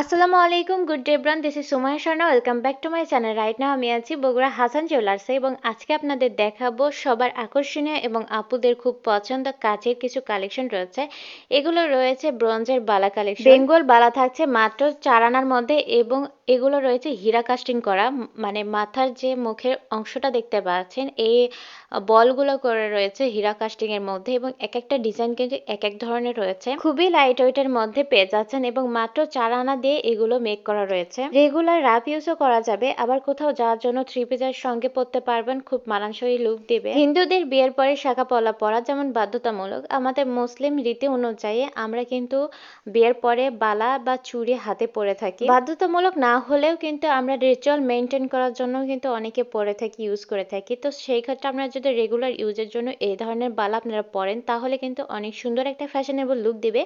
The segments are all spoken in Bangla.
আসসালামু আলাইকুম, good day bran this is Sumay Sharma, welcome back to my channel. Right now আমি আছি বগুড়া হাসান জুয়েলার্সে এবং আজকে আপনাদের দেখাবো সবার আকর্ষণীয় এবং আপুদের খুব পছন্দ কাচের কিছু কালেকশন রয়েছে। এগুলো রয়েছে ব্রঞ্জের বালা কালেকশন। বেঙ্গল বালা থাকছে মাত্র চার আনার মধ্যে এবং এগুলো রয়েছে হীরা কাস্টিং করা মানে মাথার যে মুখের অংশটা দেখতে পাচ্ছেন, এই বলগুলো করে রয়েছে হীরা কাস্টিং এর মধ্যে এবং এক একটা ডিজাইন কিন্তু এক এক ধরনের রয়েছে। খুবই লাইট ওয়েটের মধ্যে পেয়ে যাচ্ছেন এবং মাত্র চার আনা দিয়ে এগুলো মেক করা রয়েছে। রেগুলার রাপ ইউজও করা যাবে, আবার কোথাও যাওয়ার জন্য থ্রি পিসের সঙ্গে পড়তে পারবেন, খুব মানানসই লুক দেবে। হিন্দুদের বিয়ের পরে শাখা পলা পরা যেমন বাধ্যতামূলক, আমাদের মুসলিম রীতি অনুযায়ী আমরা কিন্তু বিয়ের পরে বালা বা চুড়ি হাতে পরে থাকি। বাধ্যতামূলক না হলেও কিন্তু আমরা রিচুয়াল মেনটেন করার জন্য কিন্তু অনেকে পরে থাকি ইউজ করে থাকি। তো সেই ক্ষেত্রে আমরা যদি রেগুলার ইউজের জন্য এই ধরনের বালা আপনারা পরেন তাহলে কিন্তু অনেক সুন্দর একটা ফ্যাশনেবল লুক দিবে।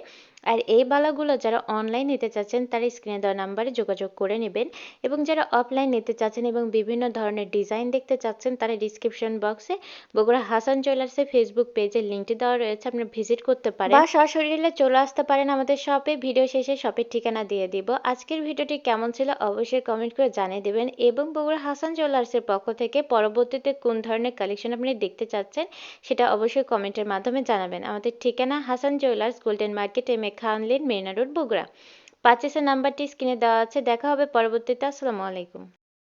আর এই বালাগুলো যারা অনলাইন নিতে চাচ্ছেন, তারা স্ক্রিনে দেওয়া নাম্বারে যোগাযোগ করে নেবেন। এবং যারা অফলাইন নিতে চাচ্ছেন এবং বিভিন্ন ধরনের ডিজাইন দেখতে চাচ্ছেন, তারা ডিসক্রিপশন বক্সে বগুড়া হাসান জুয়েলার্সের ফেসবুক পেজের লিঙ্কটি দেওয়া রয়েছে, আপনারা ভিজিট করতে পারেন। বা সরাসরি চলে আসতে পারেন আমাদের শপে ভিডিও শেষে শপের ঠিকানা দিয়ে দিব। আজকের ভিডিওটি কেমন ছিল অবশ্যই কমেন্ট করে জানিয়ে দেবেন। এবং বগুড়া হাসান জুয়েলার্সের পক্ষ থেকে পরবর্তীতে কোন ধরনের কালেকশন আপনি দেখতে চাচ্ছেন, সেটা অবশ্যই কমেন্টের মাধ্যমে জানাবেন। আমাদের ঠিকানা Hasan jewellers golden market M A Khan lane Marina road Bogura. পার্চেসের নাম্বারটি স্ক্রিনে দেওয়া আছে। দেখা হবে পরবর্তীতে। আসসালামু আলাইকুম।